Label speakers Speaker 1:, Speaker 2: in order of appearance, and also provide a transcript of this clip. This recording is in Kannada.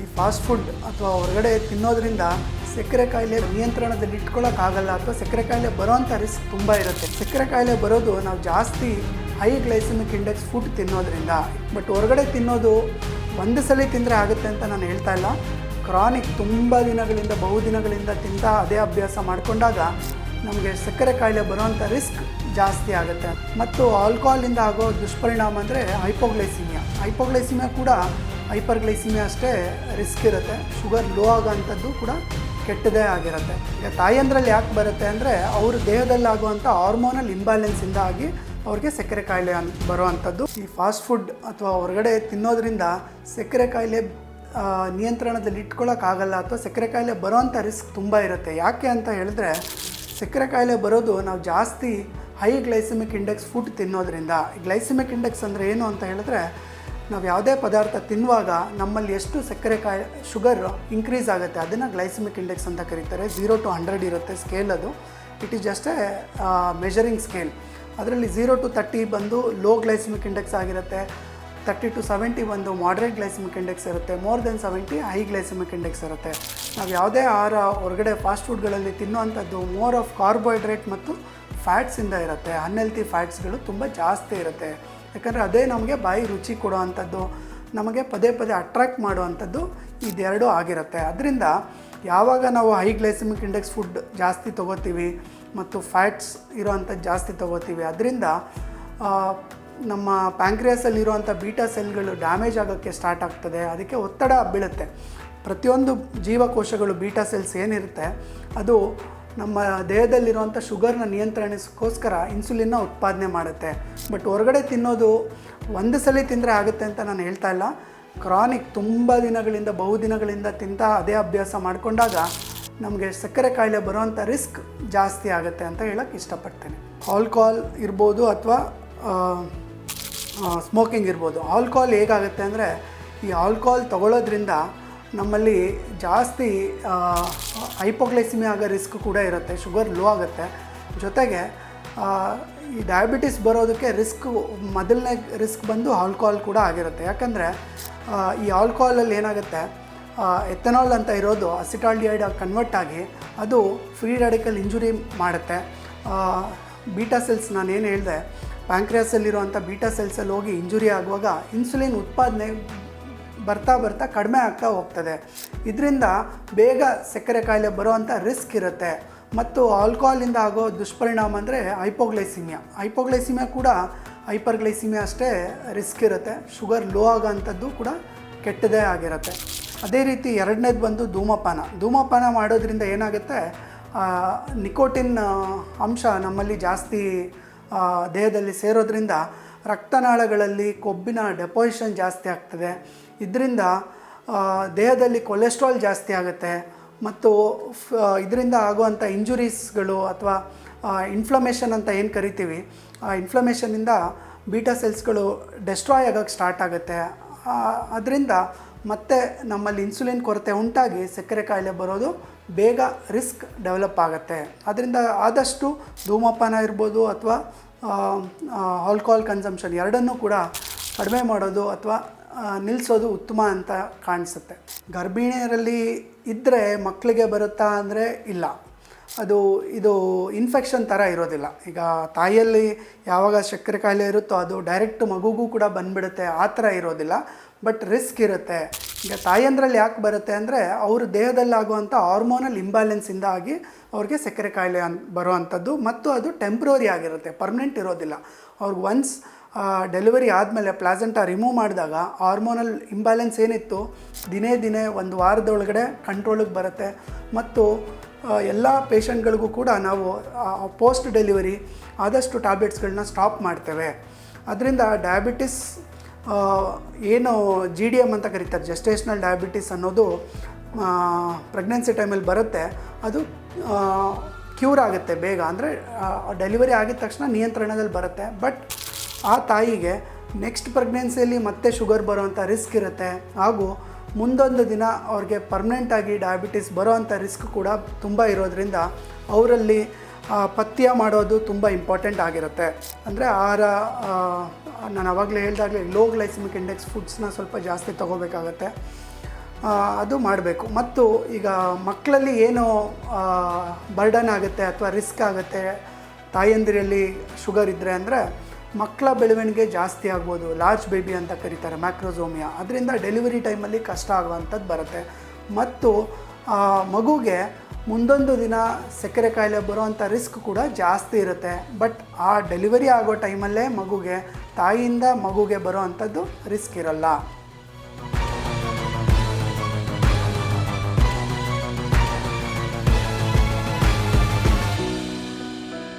Speaker 1: ಈ ಫಾಸ್ಟ್ ಫುಡ್ ಅಥವಾ ಹೊರಗಡೆ ತಿನ್ನೋದ್ರಿಂದ ಸಕ್ಕರೆ ಕಾಯಿಲೆ ನಿಯಂತ್ರಣದಲ್ಲಿ ಇಟ್ಕೊಳ್ಳೋಕ್ಕಾಗಲ್ಲ ಅಥವಾ ಸಕ್ಕರೆ ಕಾಯಿಲೆ ಬರೋವಂಥ ರಿಸ್ಕ್ ತುಂಬ ಇರುತ್ತೆ. ಸಕ್ಕರೆ ಕಾಯಿಲೆ ಬರೋದು ನಾವು ಜಾಸ್ತಿ ಹೈ ಗ್ಲೈಸಮಿಕ್ ಇಂಡೆಕ್ಸ್ ಫುಡ್ ತಿನ್ನೋದ್ರಿಂದ. ಬಟ್ ಹೊರಗಡೆ ತಿನ್ನೋದು ಒಂದು ಸಲ ತಿಂದರೆ ಆಗುತ್ತೆ ಅಂತ ನಾನು ಹೇಳ್ತಾ ಇಲ್ಲ. ಕ್ರಾನಿಕ್ ತುಂಬ ದಿನಗಳಿಂದ ಬಹುದಿನಗಳಿಂದ ತಿಂತ ಅದೇ ಅಭ್ಯಾಸ ಮಾಡಿಕೊಂಡಾಗ ನಮಗೆ ಸಕ್ಕರೆ ಕಾಯಿಲೆ ಬರುವಂಥ ರಿಸ್ಕ್ ಜಾಸ್ತಿ ಆಗುತ್ತೆ. ಮತ್ತು ಆಲ್ಕೋಹಾಲಿಂದ ಆಗೋ ದುಷ್ಪರಿಣಾಮ ಅಂದರೆ ಹೈಪೋಗ್ಲೈಸಿಮಿಯಾ ಹೈಪೋಗ್ಲೈಸಿಮಿಯಾ ಕೂಡ ಹೈಪರ್ಗ್ಲೈಸಿಮಿಯಾ ಅಷ್ಟೇ ರಿಸ್ಕ್ ಇರುತ್ತೆ. ಶುಗರ್ ಲೋ ಆಗೋವಂಥದ್ದು ಕೂಡ ಕೆಟ್ಟದೇ ಆಗಿರುತ್ತೆ. ಈಗ ತಾಯಂದ್ರಲ್ಲಿ ಯಾಕೆ ಬರುತ್ತೆ ಅಂದರೆ ಅವ್ರ ದೇಹದಲ್ಲಾಗುವಂಥ ಹಾರ್ಮೋನಲ್ ಇಂಬ್ಯಾಲೆನ್ಸಿಂದ ಆಗಿ ಅವ್ರಿಗೆ ಸಕ್ಕರೆ ಕಾಯಿಲೆ ಅನ್, ಬರುವಂಥದ್ದು. ಈ ಫಾಸ್ಟ್ ಫುಡ್ ಅಥವಾ ಹೊರಗಡೆ ತಿನ್ನೋದ್ರಿಂದ ಸಕ್ಕರೆ ಕಾಯಿಲೆ ನಿಯಂತ್ರಣದಲ್ಲಿ ಇಟ್ಕೊಳ್ಳೋಕ್ಕಾಗಲ್ಲ ಅಥವಾ ಸಕ್ಕರೆ ಕಾಯಿಲೆ ಬರೋವಂಥ ರಿಸ್ಕ್ ತುಂಬ ಇರುತ್ತೆ. ಯಾಕೆ ಅಂತ ಹೇಳಿದ್ರೆ ಸಕ್ಕರೆ ಕಾಯಿಲೆ ಬರೋದು ನಾವು ಜಾಸ್ತಿ ಹೈ ಗ್ಲೈಸಮಿಕ್ ಇಂಡೆಕ್ಸ್ ಫುಡ್ ತಿನ್ನೋದ್ರಿಂದ. ಗ್ಲೈಸಿಮಿಕ್ ಇಂಡೆಕ್ಸ್ ಅಂದರೆ ಏನು ಅಂತ ಹೇಳಿದ್ರೆ ನಾವು ಯಾವುದೇ ಪದಾರ್ಥ ತಿನ್ನುವಾಗ ನಮ್ಮಲ್ಲಿ ಎಷ್ಟು ಸಕ್ಕರೆ ಕಾಯಿ ಶುಗರ್ ಇನ್ಕ್ರೀಸ್ ಆಗುತ್ತೆ, ಅದನ್ನು ಗ್ಲೈಸಮಿಕ್ ಇಂಡೆಕ್ಸ್ ಅಂತ ಕರೀತಾರೆ. ಝೀರೋ ಟು ಹಂಡ್ರೆಡ್ ಇರುತ್ತೆ ಸ್ಕೇಲ್ ಅದು. It is just a scale ಅದರಲ್ಲಿ ಝೀರೋ ಟು ತರ್ಟಿ ಬಂದು ಲೋ ಗ್ಲೈಸಮಿಕ್ ಇಂಡೆಕ್ಸ್ ಆಗಿರುತ್ತೆ. ತರ್ಟಿ ಟು ಸೆವೆಂಟಿ ಒಂದು ಮಾಡ್ರೇಟ್ ಗ್ಲೈಸಮಿಕ್ ಇಂಡೆಕ್ಸ್ ಇರುತ್ತೆ. More than seventy high glycaemic index ಇರುತ್ತೆ. ನಾವು ಯಾವುದೇ ಆಹಾರ ಹೊರಗಡೆ ಫಾಸ್ಟ್ ಫುಡ್ಗಳಲ್ಲಿ ತಿನ್ನುವಂಥದ್ದು ಮೋರ್ ಆಫ್ ಕಾರ್ಬೋಹೈಡ್ರೇಟ್ ಮತ್ತು ಫ್ಯಾಟ್ಸಿಂದ ಇರುತ್ತೆ. ಅನ್ಹೆಲ್ತಿ ಫ್ಯಾಟ್ಸ್ಗಳು ತುಂಬ ಜಾಸ್ತಿ ಇರುತ್ತೆ. ಯಾಕಂದರೆ ಅದೇ ನಮಗೆ ಬಾಯಿ ರುಚಿ ಕೊಡುವಂಥದ್ದು, ನಮಗೆ ಪದೇ ಪದೇ ಅಟ್ರ್ಯಾಕ್ಟ್ ಮಾಡುವಂಥದ್ದು ಇದೆರಡೂ ಆಗಿರುತ್ತೆ. ಅದರಿಂದ ಯಾವಾಗ ನಾವು ಹೈ ಗ್ಲೈಸಮಿಕ್ ಇಂಡೆಕ್ಸ್ ಫುಡ್ ಜಾಸ್ತಿ ತೊಗೋತೀವಿ ಮತ್ತು ಫ್ಯಾಟ್ಸ್ ಇರೋವಂಥದ್ದು ಜಾಸ್ತಿ ತೊಗೋತೀವಿ, ಅದರಿಂದ ನಮ್ಮ ಪ್ಯಾಂಕ್ರಿಯಾಸಲ್ಲಿ ಇರುವಂಥ ಬೀಟಾ ಸೆಲ್ಗಳು ಡ್ಯಾಮೇಜ್ ಆಗೋಕ್ಕೆ ಸ್ಟಾರ್ಟ್ ಆಗ್ತದೆ. ಅದಕ್ಕೆ ಒತ್ತಡ ಬೀಳುತ್ತೆ. ಪ್ರತಿಯೊಂದು ಜೀವಕೋಶಗಳು ಬೀಟಾ ಸೆಲ್ಸ್ ಏನಿರುತ್ತೆ, ಅದು ನಮ್ಮ ದೇಹದಲ್ಲಿರುವಂಥ ಶುಗರ್ನ ನಿಯಂತ್ರಣಕ್ಕೋಸ್ಕರ ಇನ್ಸುಲಿನ್ನ ಉತ್ಪಾದನೆ ಮಾಡುತ್ತೆ. ಬಟ್ ಹೊರಗಡೆ ತಿನ್ನೋದು ಒಂದು ಸಲ ತಿಂದರೆ ಆಗುತ್ತೆ ಅಂತ ನಾನು ಹೇಳ್ತಾ ಇಲ್ಲ. ಕ್ರಾನಿಕ್ ತುಂಬ ದಿನಗಳಿಂದ ಬಹುದಿನಗಳಿಂದ ತಿಂತ ಅದೇ ಅಭ್ಯಾಸ ಮಾಡಿಕೊಂಡಾಗ ನಮಗೆ ಸಕ್ಕರೆ ಕಾಯಿಲೆ ಬರುವಂಥ ರಿಸ್ಕ್ ಜಾಸ್ತಿ ಆಗುತ್ತೆ ಅಂತ ಹೇಳೋಕ್ಕೆ ಇಷ್ಟಪಡ್ತೇನೆ. ಆಲ್ಕೋಹಾಲ್ ಇರ್ಬೋದು ಅಥವಾ ಸ್ಮೋಕಿಂಗ್ ಇರ್ಬೋದು. ಆಲ್ಕೋಹಾಲ್ ಹೇಗಾಗುತ್ತೆ ಅಂದರೆ ಈ ಆಲ್ಕೋಹಾಲ್ ತಗೊಳ್ಳೋದ್ರಿಂದ ನಮ್ಮಲ್ಲಿ ಜಾಸ್ತಿ ಹೈಪೋಗ್ಲೈಸಿಮಿ ಆಗೋ ರಿಸ್ಕ್ ಕೂಡ ಇರುತ್ತೆ, ಶುಗರ್ ಲೋ ಆಗುತ್ತೆ. ಜೊತೆಗೆ ಈ ಡಯಾಬಿಟಿಸ್ ಬರೋದಕ್ಕೆ ರಿಸ್ಕ್, ಮೊದಲನೇ ರಿಸ್ಕ್ ಬಂದು ಆಲ್ಕೋಹಾಲ್ ಕೂಡ ಆಗಿರುತ್ತೆ. ಯಾಕಂದರೆ ಈ ಆಲ್ಕೋಹಾಲಲ್ಲಿ ಏನಾಗುತ್ತೆ ಎಥನಾಲ್ ಅಂತ ಇರೋದು ಅಸಿಟಾಲ್ಡಿಹೈಡ್ ಕನ್ವರ್ಟ್ ಆಗಿ ಅದು ಫ್ರೀ ರ್ಯಾಡಿಕಲ್ ಇಂಜುರಿ ಮಾಡುತ್ತೆ. ಬೀಟಾ ಸೆಲ್ಸ್ ನಾನು ಏನು ಹೇಳಿದೆ ಪ್ಯಾಂಕ್ರಿಯಾಸಲ್ಲಿರುವಂಥ ಬೀಟಾ ಸೆಲ್ಸಲ್ಲಿ ಹೋಗಿ ಇಂಜುರಿ ಆಗುವಾಗ ಇನ್ಸುಲಿನ್ ಉತ್ಪಾದನೆ ಬರ್ತಾ ಬರ್ತಾ ಕಡಿಮೆ ಆಗ್ತಾ ಹೋಗ್ತದೆ. ಇದರಿಂದ ಬೇಗ ಸಕ್ಕರೆ ಕಾಯಿಲೆ ಬರುವಂಥ ರಿಸ್ಕ್ ಇರುತ್ತೆ. ಮತ್ತು ಆಲ್ಕೋಹಾಲಿಂದ ಆಗೋ ದುಷ್ಪರಿಣಾಮ ಅಂದರೆ ಹೈಪೋಗ್ಲೈಸಿಮಿಯಾ ಹೈಪೋಗ್ಲೈಸಿಮಿಯಾ ಕೂಡ ಹೈಪರ್ಗ್ಲೈಸಿಮಿಯಾ ಅಷ್ಟೇ ರಿಸ್ಕ್ ಇರುತ್ತೆ. ಶುಗರ್ ಲೋ ಆಗೋಂಥದ್ದು ಕೂಡ ಕೆಟ್ಟದೇ ಆಗಿರುತ್ತೆ. ಅದೇ ರೀತಿ ಎರಡನೇದು ಬಂದು ಧೂಮಪಾನ. ಧೂಮಪಾನ ಮಾಡೋದ್ರಿಂದ ಏನಾಗುತ್ತೆ? ನಿಕೋಟಿನ್ ಅಂಶ ನಮ್ಮಲ್ಲಿ ಜಾಸ್ತಿ ದೇಹದಲ್ಲಿ ಸೇರೋದ್ರಿಂದ ರಕ್ತನಾಳಗಳಲ್ಲಿ ಕೊಬ್ಬಿನ ಡೆಪೋಸಿಷನ್ ಜಾಸ್ತಿ ಆಗ್ತದೆ. ಇದರಿಂದ ದೇಹದಲ್ಲಿ ಕೊಲೆಸ್ಟ್ರಾಲ್ ಜಾಸ್ತಿ ಆಗುತ್ತೆ ಮತ್ತು ಇದರಿಂದ ಆಗುವಂಥ ಇಂಜುರೀಸ್ಗಳು ಅಥವಾ ಇನ್ಫ್ಲಮೇಷನ್ ಅಂತ ಏನು ಕರಿತೀವಿ, ಆ ಇನ್ಫ್ಲಮೇಷನಿಂದ ಬೀಟಾ ಸೆಲ್ಸ್ಗಳು ಡೆಸ್ಟ್ರಾಯ್ ಆಗೋಕ್ಕೆ ಸ್ಟಾರ್ಟ್ ಆಗುತ್ತೆ. ಅದರಿಂದ ಮತ್ತೆ ನಮ್ಮಲ್ಲಿ ಇನ್ಸುಲಿನ್ ಕೊರತೆ ಉಂಟಾಗಿ ಸಕ್ಕರೆ ಕಾಯಿಲೆ ಬರೋದು ಬೇಗ ರಿಸ್ಕ್ ಡೆವಲಪ್ ಆಗುತ್ತೆ. ಅದರಿಂದ ಆದಷ್ಟು ಧೂಮಪಾನ ಇರ್ಬೋದು ಅಥವಾ ಆಲ್ಕೋಹಾಲ್ ಕನ್ಸಂಪ್ಷನ್ ಎರಡನ್ನೂ ಕೂಡ ಕಡಿಮೆ ಮಾಡೋದು ಅಥವಾ ನಿಲ್ಲಿಸೋದು ಉತ್ತಮ ಅಂತ ಕಾಣಿಸುತ್ತೆ. ಗರ್ಭಿಣಿಯರಲ್ಲಿ ಇದ್ದರೆ ಮಕ್ಕಳಿಗೆ ಬರುತ್ತಾ ಅಂದರೆ ಇಲ್ಲ. ಅದು, ಇದು ಇನ್ಫೆಕ್ಷನ್ ಥರ ಇರೋದಿಲ್ಲ. ಈಗ ತಾಯಿಯಲ್ಲಿ ಯಾವಾಗ ಸಕ್ಕರೆ ಕಾಯಿಲೆ ಇರುತ್ತೋ ಅದು ಡೈರೆಕ್ಟ್ ಮಗುಗೂ ಕೂಡ ಬಂದ್ಬಿಡುತ್ತೆ, ಆ ಥರ ಇರೋದಿಲ್ಲ. ಬಟ್ ರಿಸ್ಕ್ ಇರುತ್ತೆ. ಈಗ ತಾಯಂದ್ರಲ್ಲಿ ಯಾಕೆ ಬರುತ್ತೆ ಅಂದರೆ ಅವ್ರ ದೇಹದಲ್ಲಾಗುವಂಥ ಹಾರ್ಮೋನಲ್ ಇಂಬ್ಯಾಲೆನ್ಸಿಂದ ಆಗಿ ಅವ್ರಿಗೆ ಸಕ್ಕರೆ ಕಾಯಿಲೆ ಅನ್ ಬರುವಂಥದ್ದು. ಮತ್ತು ಅದು ಟೆಂಪ್ರರಿ ಆಗಿರುತ್ತೆ ಪರ್ಮನೆಂಟ್ ಇರೋದಿಲ್ಲ. ಅವ್ರಿಗೆ ಒನ್ಸ್ ಡೆಲಿವರಿ ಆದಮೇಲೆ ಪ್ಲಾಸೆಂಟ ರಿಮೂವ್ ಮಾಡಿದಾಗ ಹಾರ್ಮೋನಲ್ ಇಂಬ್ಯಾಲೆನ್ಸ್ ಏನಿತ್ತು, ದಿನೇ ದಿನೇ ಒಂದು ವಾರದೊಳಗಡೆ ಕಂಟ್ರೋಲಿಗೆ ಬರುತ್ತೆ. ಮತ್ತು ಎಲ್ಲ ಪೇಷಂಟ್ಗಳಿಗೂ ಕೂಡ ನಾವು ಪೋಸ್ಟ್ ಡೆಲಿವರಿ ಆದಷ್ಟು ಟ್ಯಾಬ್ಲೆಟ್ಸ್ಗಳನ್ನ ಸ್ಟಾಪ್ ಮಾಡ್ತೇವೆ. ಅದರಿಂದ ಡಯಾಬಿಟಿಸ್ ಏನು ಜಿ ಡಿ ಎಂ ಅಂತ ಕರೀತಾರೆ ಜೆಸ್ಟೇಷನಲ್ ಡಯಾಬಿಟಿಸ್ ಅನ್ನೋದು ಪ್ರೆಗ್ನೆನ್ಸಿ ಟೈಮಲ್ಲಿ ಬರುತ್ತೆ. ಅದು ಕ್ಯೂರ್ ಆಗುತ್ತೆ ಬೇಗ. ಅಂದರೆ ಡೆಲಿವರಿ ಆಗಿದ ತಕ್ಷಣ ನಿಯಂತ್ರಣದಲ್ಲಿ ಬರುತ್ತೆ. ಬಟ್ ಆ ತಾಯಿಗೆ ನೆಕ್ಸ್ಟ್ ಪ್ರೆಗ್ನೆನ್ಸಿಯಲ್ಲಿ ಮತ್ತೆ ಶುಗರ್ ಬರೋವಂಥ ರಿಸ್ಕ್ ಇರುತ್ತೆ. ಹಾಗೂ ಮುಂದೊಂದು ದಿನ ಅವ್ರಿಗೆ ಪರ್ಮನೆಂಟಾಗಿ ಡಯಾಬಿಟಿಸ್ ಬರೋವಂಥ ರಿಸ್ಕ್ ಕೂಡ ತುಂಬ ಇರೋದ್ರಿಂದ ಅವರಲ್ಲಿ ಪಥ್ಯ ಮಾಡೋದು ತುಂಬ ಇಂಪಾರ್ಟೆಂಟ್ ಆಗಿರುತ್ತೆ. ಅಂದರೆ ಆಹಾರ ನಾನು ಆವಾಗಲೇ ಹೇಳ್ದಾಗಲೇ ಲೋ ಗ್ಲೈಸಮಿಕ್ ಇಂಡೆಕ್ಸ್ ಫುಡ್ಸ್ನ ಸ್ವಲ್ಪ ಜಾಸ್ತಿ ತೊಗೋಬೇಕಾಗತ್ತೆ. ಅದು ಮಾಡಬೇಕು. ಮತ್ತು ಈಗ ಮಕ್ಕಳಲ್ಲಿ ಏನು ಬರ್ಡನ್ ಆಗುತ್ತೆ ಅಥವಾ ರಿಸ್ಕ್ ಆಗುತ್ತೆ, ತಾಯಂದಿರಲ್ಲಿ ಶುಗರ್ ಇದ್ದರೆ ಅಂದರೆ ಮಕ್ಕಳ ಬೆಳವಣಿಗೆ ಜಾಸ್ತಿ ಆಗ್ಬೋದು ಲಾರ್ಜ್ ಬೇಬಿ ಅಂತ ಕರೀತಾರೆ ಮ್ಯಾಕ್ರೋಸೋಮಿಯಾ ಅದರಿಂದ ಡೆಲಿವರಿ ಟೈಮಲ್ಲಿ ಕಷ್ಟ ಆಗುವಂಥದ್ದು ಬರುತ್ತೆ. ಮತ್ತು ಮಗುಗೆ ಮುಂದೊಂದು ದಿನ ಸಕ್ಕರೆ ಕಾಯಿಲೆ ಬರೋವಂಥ ರಿಸ್ಕ್ ಕೂಡ ಜಾಸ್ತಿ ಇರುತ್ತೆ. ಬಟ್ ಆ ಡೆಲಿವರಿ ಆಗೋ ಟೈಮಲ್ಲೇ ಮಗುಗೆ, ತಾಯಿಯಿಂದ ಮಗುಗೆ ಬರೋ ಅಂಥದ್ದು ರಿಸ್ಕ್ ಇರಲ್ಲ.